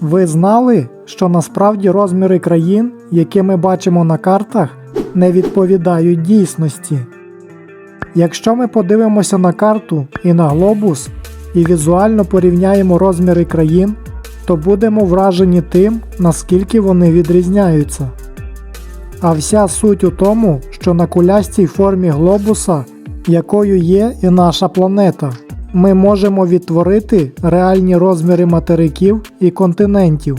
Ви знали, що насправді розміри країн, які ми бачимо на картах, не відповідають дійсності? Якщо ми подивимося на карту і на глобус і візуально порівняємо розміри країн, то будемо вражені тим, наскільки вони відрізняються. А вся суть у тому, що на кулястій формі глобуса, якою є і наша планета, ми можемо відтворити реальні розміри материків і континентів.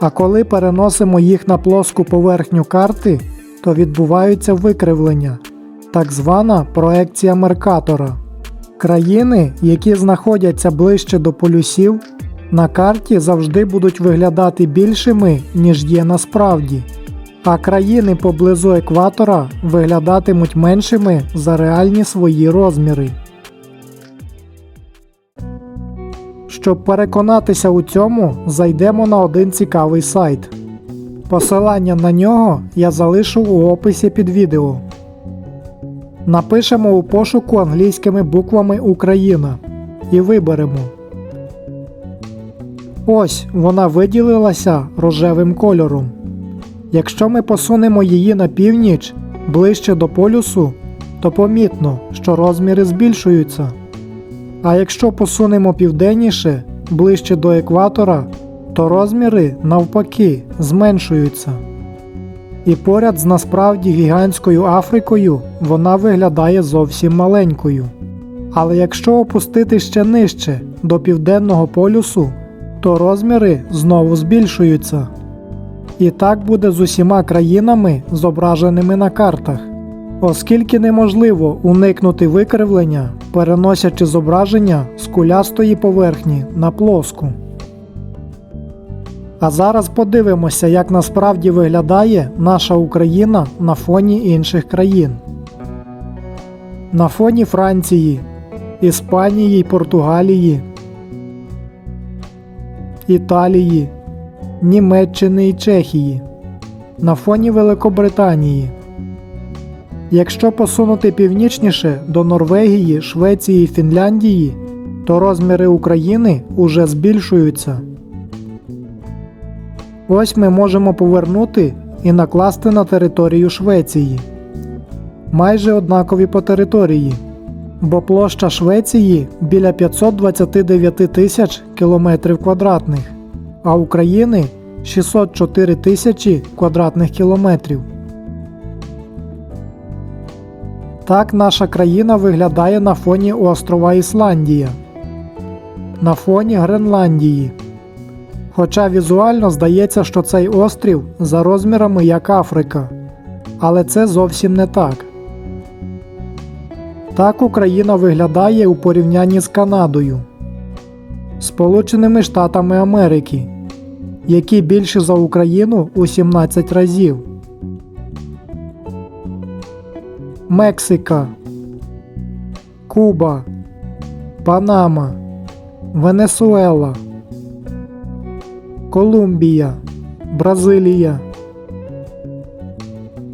А коли переносимо їх на плоску поверхню карти, то відбуваються викривлення, так звана проекція Меркатора. Країни, які знаходяться ближче до полюсів, на карті завжди будуть виглядати більшими, ніж є насправді, а країни поблизу екватора виглядатимуть меншими за реальні свої розміри. Щоб переконатися у цьому, зайдемо на один цікавий сайт. Посилання на нього я залишу у описі під відео. Напишемо у пошуку англійськими буквами Україна і виберемо. Ось вона виділилася рожевим кольором. Якщо ми посунемо її на північ ближче до полюсу, то помітно, що розміри збільшуються. А якщо посунемо південніше, ближче до екватора, то розміри навпаки зменшуються. І поряд з насправді гігантською Африкою вона виглядає зовсім маленькою. Але якщо опустити ще нижче до південного полюсу, то розміри знову збільшуються. І так буде з усіма країнами, зображеними на картах, оскільки неможливо уникнути викривлення, переносячи зображення з кулястої поверхні на плоску. А зараз подивимося, як насправді виглядає наша Україна на фоні інших країн. На фоні Франції, Іспанії й Португалії, Італії, Німеччини і Чехії, на фоні Великобританії. Якщо посунути північніше до Норвегії, Швеції і Фінляндії, то розміри України уже збільшуються. Ось ми можемо повернути і накласти на територію Швеції. Майже однакові по території, бо площа Швеції біля 529 тисяч кілометрів квадратних, а України 604 тисячі квадратних кілометрів. Так наша країна виглядає на фоні острова Ісландія, на фоні Гренландії. Хоча візуально здається, що цей острів за розмірами як Африка, але це зовсім не так. Так Україна виглядає у порівнянні з Канадою, Сполученими Штатами Америки, які більші за Україну у 17 разів. Мексика, Куба, Панама, Венесуела. Колумбія, Бразилія,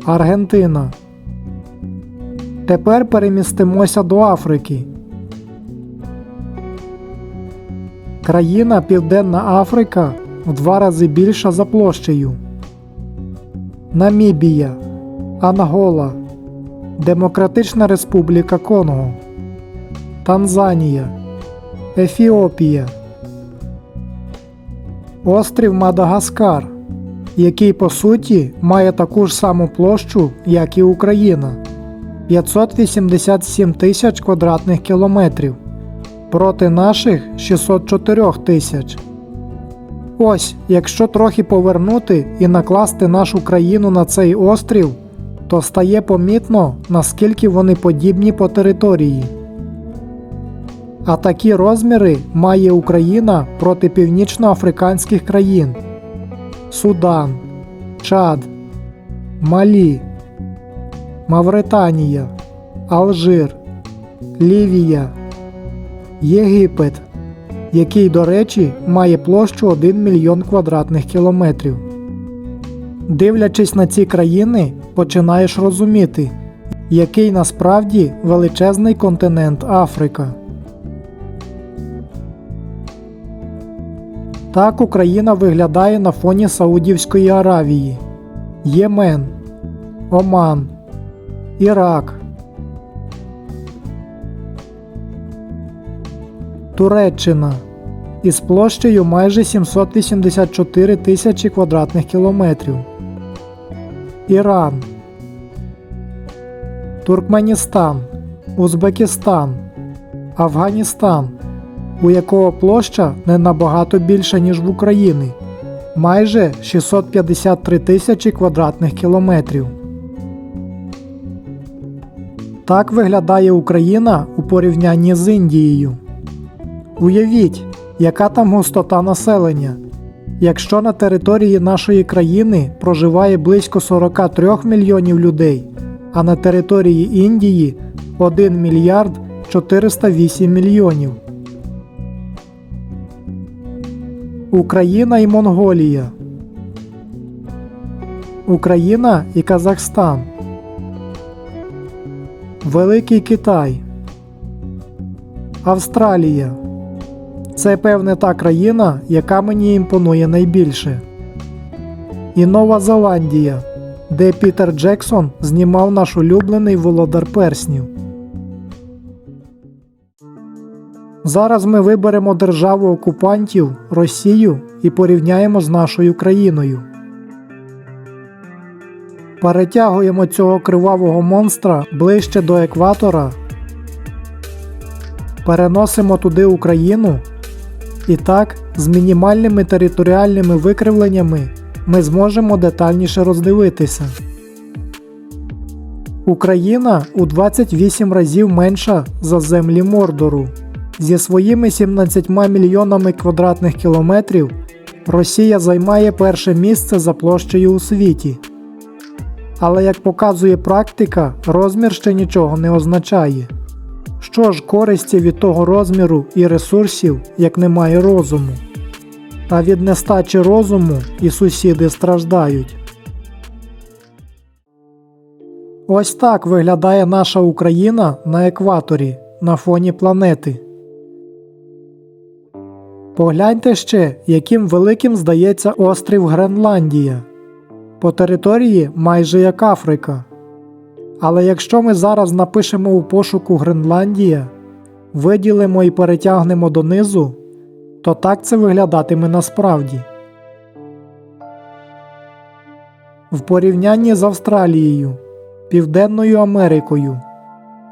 Аргентина. Тепер перемістимося до Африки. Країна Південна Африка в два рази більша за площею. Намібія, Ангола, Демократична Республіка Конго, Танзанія, Ефіопія. Острів Мадагаскар, який по суті має таку ж саму площу, як і Україна 587 тисяч квадратних кілометрів проти наших 604 тисяч. Ось, якщо трохи повернути і накласти нашу країну на цей острів, то стає помітно, наскільки вони подібні по території. А такі розміри має Україна проти північноафриканських країн Судан, Чад, Малі, Мавританія, Алжир, Лівія, Єгипет, який, до речі, має площу 1 мільйон квадратних кілометрів. Дивлячись на ці країни, починаєш розуміти, який насправді величезний континент Африка. Так Україна виглядає на фоні Саудівської Аравії, Ємен, Оман, Ірак, Туреччина із площею майже 784 тисячі квадратних кілометрів. Іран, Туркменістан, Узбекистан, Афганістан, у якого площа не набагато більша, ніж в Україні, майже 653 тисячі квадратних кілометрів. Так виглядає Україна у порівнянні з Індією. Уявіть, яка там густота населення. Якщо на території нашої країни проживає близько 43 мільйонів людей, а на території Індії 1 мільярд 408 мільйонів. Україна і Монголія. Україна і Казахстан. Великий Китай. Австралія. Це певне та країна, яка мені імпонує найбільше. І Нова Зеландія, де Пітер Джексон знімав наш улюблений володар перснів. Зараз ми виберемо державу окупантів Росію і порівняємо з нашою країною. Перетягуємо цього кривавого монстра ближче до екватора. Переносимо туди Україну. І так, з мінімальними територіальними викривленнями ми зможемо детальніше роздивитися. Україна у 28 разів менша за землі Мордору. Зі своїми 17 мільйонами квадратних кілометрів Росія займає перше місце за площею у світі. Але як показує практика, розмір ще нічого не означає. Що ж користі від того розміру і ресурсів, як немає розуму? А від нестачі розуму і сусіди страждають. Ось так виглядає наша Україна на екваторі на фоні планети. Погляньте ще, яким великим здається острів Гренландія. По території майже як Африка. Але якщо ми зараз напишемо у пошуку Гренландія, виділимо і перетягнемо донизу, то так це виглядатиме насправді. В порівнянні з Австралією, Південною Америкою,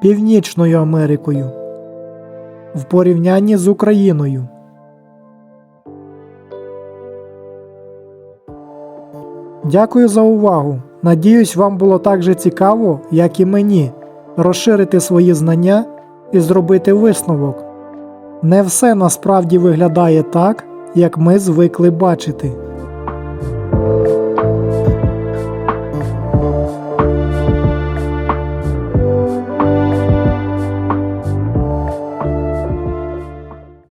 Північною Америкою, в порівнянні з Україною. Дякую за увагу. Надіюсь, вам було так же цікаво, як і мені, розширити свої знання і зробити висновок. Не все насправді виглядає так, як ми звикли бачити.